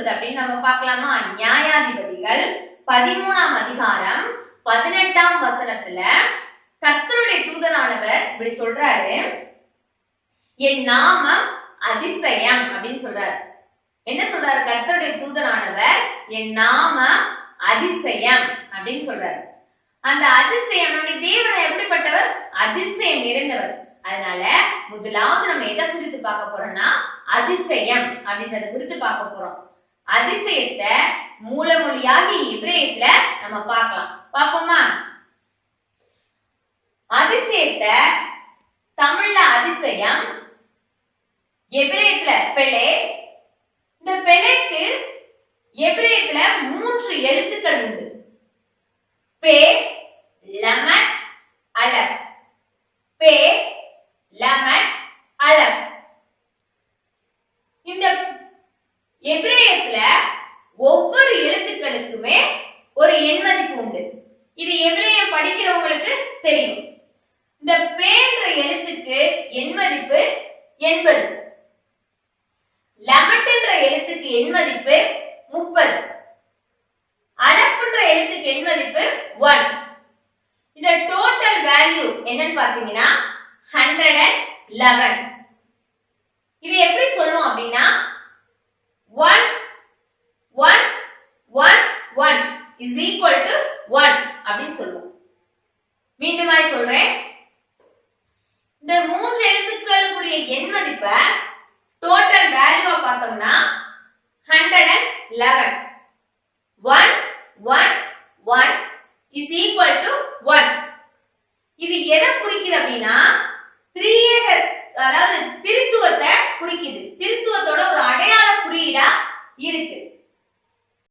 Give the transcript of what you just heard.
சொல்லுது அப்படின்னு நம்ம பார்க்கலாமா? நியாயாதிபதிகள் பதிமூணாம் அதிகாரம் பதினெட்டாம் வசனத்துல கர்த்தருடைய தூதரானவர் இப்படி சொல்றாரு என் நாமம் அதிசயம் அப்படின்னு சொல்றாரு. என்ன சொல்றாரு? கர்த்தருடைய தூதரானவர் என் நாம அதிசயம் அப்படின்னு சொல்றாரு. அந்த அதிசயம் நம்முடைய தேவன் எப்படிப்பட்டவர்? அதிசயம் நிறைந்தவர். அதனால முதலாவது நம்ம எதை குறித்து பார்க்க போறோம்னா அதிசயம் அப்படின்றத குறித்து பார்க்க போறோம். அதிசயத்தை மூலமொழியாகி இப்ரேயத்துல நம்ம பார்க்கலாம். பார்ப்போமா? அதிசயத்தை தமிழ்ல அதிசயம் எபிரேயத்துல பெலே. இந்த பெலேக்கு எபிரேயத்துல மூன்று எழுத்துக்கள் உண்டு. பே எபிரேயத்துல ஒவ்வொரு எழுத்துக்களுக்குமே ஒரு எண்மதிப்பு உண்டு. இது எபிரேயம் படிக்கிறவங்களுக்கு தெரியும். இந்த பேன்ற எழுத்துக்கு எண்மதிப்பு எண்பது. லெமட்ன்ற எழுத்துக்கு எண்மதிப்பு முப்பது. அலப்புன்ற எழுத்துக்கு எண்மதிப்பு ஒன். இந்த டோட்டல் வேல்யூ என்னன்னு பாத்தீங்கன்னா ஹண்ட்ரட் அண்ட் லெவன் இது எப்படி சொல்லுவோம் அப்படின்னா one one one one is equal to one அப்படின்னு சொல்லுவோம். மீண்டுமாய் சொல்றேன். இந்த மூன்று எழுத்துக்களுக்குரிய எண் மதிப்பை டோட்டல் வேல்யூவை பார்த்தோம்னா hundred and eleven one one one is equal to one இது எதை குறிக்குது அப்படின்னா திரியேக அதாவது திருத்துவத்தை குறிக்குது. திருத்துவத்தோட ஒரு அடையாள குறியீடா இருக்கு.